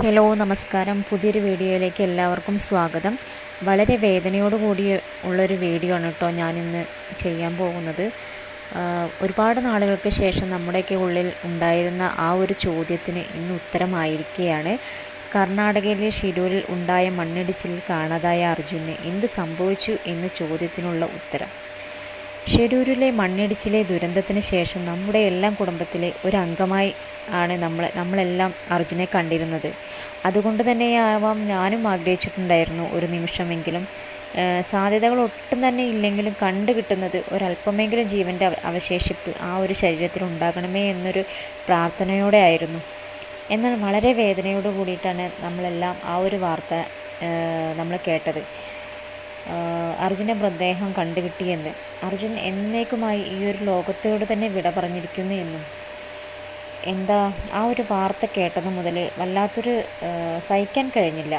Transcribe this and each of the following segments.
Hello നമസ്കാരം. പുതിയൊരു വീഡിയോയിലേക്ക് എല്ലാവർക്കും സ്വാഗതം. വളരെ വേദനയോട് കൂടി ഉള്ളൊരു വീഡിയോ ആണ് കേട്ടോ ഞാനിന്ന് ചെയ്യാൻ പോകുന്നത്. ഒരുപാട് നാളുകൾക്ക് ശേഷം നമ്മുടെയൊക്കെ ഉള്ളിൽ ഉണ്ടായിരുന്ന ആ ഒരു ചോദ്യത്തിന് ഇന്ന് ഉത്തരമായിരിക്കുകയാണ്. കർണാടകയിലെ ഷിരൂരിൽ ഉണ്ടായ മണ്ണിടിച്ചിലിൽ കാണാതായ അർജുന് എന്ത് സംഭവിച്ചു എന്ന ചോദ്യത്തിനുള്ള ഉത്തരം. ഷെഡ്യൂരിലെ മണ്ണിടിച്ചിലെ ദുരന്തത്തിന് ശേഷം നമ്മുടെ എല്ലാം കുടുംബത്തിലെ ഒരു അംഗമായി ആണ് നമ്മൾ നമ്മളെല്ലാം അർജുനെ കണ്ടിരുന്നത്. അതുകൊണ്ട് തന്നെയാവാം ഞാനും ആഗ്രഹിച്ചിട്ടുണ്ടായിരുന്നു ഒരു നിമിഷമെങ്കിലും. സാധ്യതകൾ ഒട്ടും തന്നെ ഇല്ലെങ്കിലും കണ്ടു കിട്ടുന്നത് ഒരല്പമെങ്കിലും ജീവന്റെ അവ- അവശേഷിപ്പ് ആ ഒരു ശരീരത്തിൽ ഉണ്ടാകണമേ എന്നൊരു പ്രാർത്ഥനയോടെ ആയിരുന്നു. എന്നാൽ വളരെ വേദനയോട് കൂടിയിട്ടാണ് നമ്മളെല്ലാം ആ ഒരു വാർത്ത നമ്മൾ കേട്ടത്. അർജുന്റെ മൃതദേഹം കണ്ടുകിട്ടിയെന്ന് അർജുൻ എന്നേക്കുമായി ഈ ഒരു ലോകത്തോട് തന്നെ വിട പറഞ്ഞിരിക്കുന്നു എന്നും. എന്താ ആ ഒരു വാർത്ത കേട്ടത് മുതൽ വല്ലാത്തൊരു സഹിക്കാൻ കഴിഞ്ഞില്ല.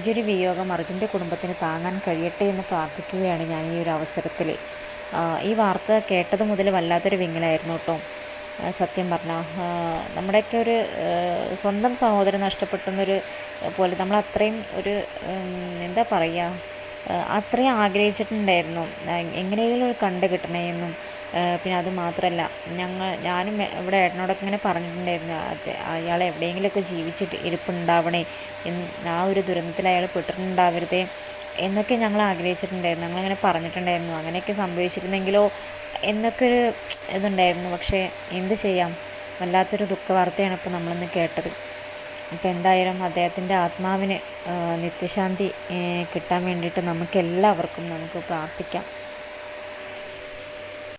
ഈ ഒരു വിയോഗം അർജുന്റെ കുടുംബത്തിന് താങ്ങാൻ കഴിയട്ടെ എന്ന് പ്രാർത്ഥിക്കുകയാണ് ഞാൻ ഈ ഒരു അവസരത്തിൽ. ഈ വാർത്ത കേട്ടത് മുതൽ വല്ലാത്തൊരു വിങ്ങലായിരുന്നു കേട്ടോ. സത്യം പറഞ്ഞാൽ നമ്മുടെയൊക്കെ ഒരു സ്വന്തം സഹോദരൻ നഷ്ടപ്പെട്ടെന്നൊരു പോലെ നമ്മൾ അത്രയും ഒരു എന്താ പറയുക അത്രയും ആഗ്രഹിച്ചിട്ടുണ്ടായിരുന്നു. എങ്ങനെയെങ്കിലും കണ്ട് കിട്ടണേ എന്നും പിന്നെ അത് മാത്രമല്ല ഞങ്ങൾ ഞാനും ഇവിടെ ഏട്ടനോടൊക്കെ ഇങ്ങനെ പറഞ്ഞിട്ടുണ്ടായിരുന്നു അത് അയാൾ എവിടെയെങ്കിലുമൊക്കെ ജീവിച്ചിട്ട് ഇരിപ്പുണ്ടാവണേ എന്ന് ആ ഒരു ദുരന്തത്തിൽ അയാൾ പെട്ടിട്ടുണ്ടാവരുതേ എന്നൊക്കെ ഞങ്ങൾ ആഗ്രഹിച്ചിട്ടുണ്ടായിരുന്നു. ഞങ്ങളിങ്ങനെ പറഞ്ഞിട്ടുണ്ടായിരുന്നു അങ്ങനെയൊക്കെ സംഭവിച്ചിരുന്നെങ്കിലോ എന്നൊക്കെ ഒരു ഇതുണ്ടായിരുന്നു. പക്ഷേ എന്ത് ചെയ്യാം? വല്ലാത്തൊരു ദുഃഖവാർത്തയാണ് ഇപ്പോൾ നമ്മളിന്ന് കേട്ടത്. അപ്പോൾ എന്തായാലും അദ്ദേഹത്തിന്റെ ആത്മാവിന് നിത്യശാന്തി കിട്ടാൻ വേണ്ടിയിട്ട് നമുക്കെല്ലാവർക്കും നമുക്ക് പ്രാർത്ഥിക്കാം.